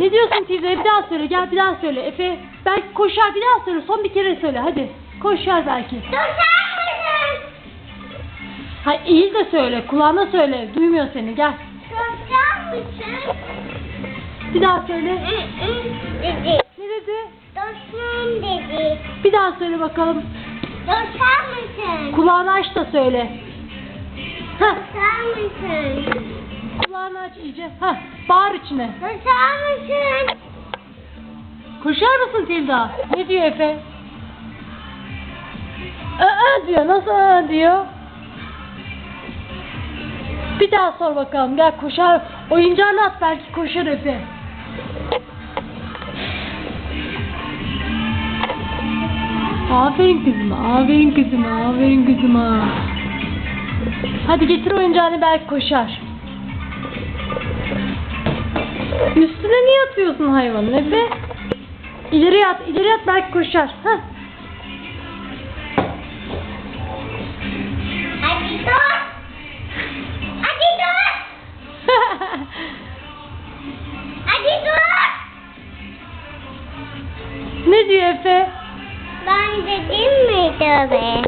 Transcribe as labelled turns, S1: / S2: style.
S1: Ne diyorsun Tilda? Bir daha söyle. Gel bir daha söyle. Efe belki koşar bir daha söyle. Son bir kere söyle hadi. Koşar belki.
S2: Koşar mısın?
S1: Hayır eğil de söyle. Kulağına söyle. Duymuyor seni. Gel.
S2: Koşar mısın?
S1: Bir daha söyle.
S2: Dedi.
S1: Ne dedi?
S2: Dostum dedi.
S1: Bir daha söyle bakalım.
S2: Koşar mısın?
S1: Kulağını aç da söyle. Heh.
S2: Koşar mısın?
S1: İyice. Heh. Bağır içine.
S2: Koşar mısın?
S1: Koşar mısın Tilda? Ne diyor Efe? Aa diyor. Nasıl aa diyor? Bir daha sor bakalım. Gel koşar. Oyuncağını at belki koşar Efe. Aferin kızıma, aferin kızıma, aferin kızıma. Hadi getir oyuncağını belki koşar. Üstüne niye atıyorsun hayvanın Efe? İleri at, ileri at belki koşar. Heh.
S2: Hadi dur. Hadi dur. Hadi dur.
S1: ne diyor Efe?
S2: Ben dedim mi tabii?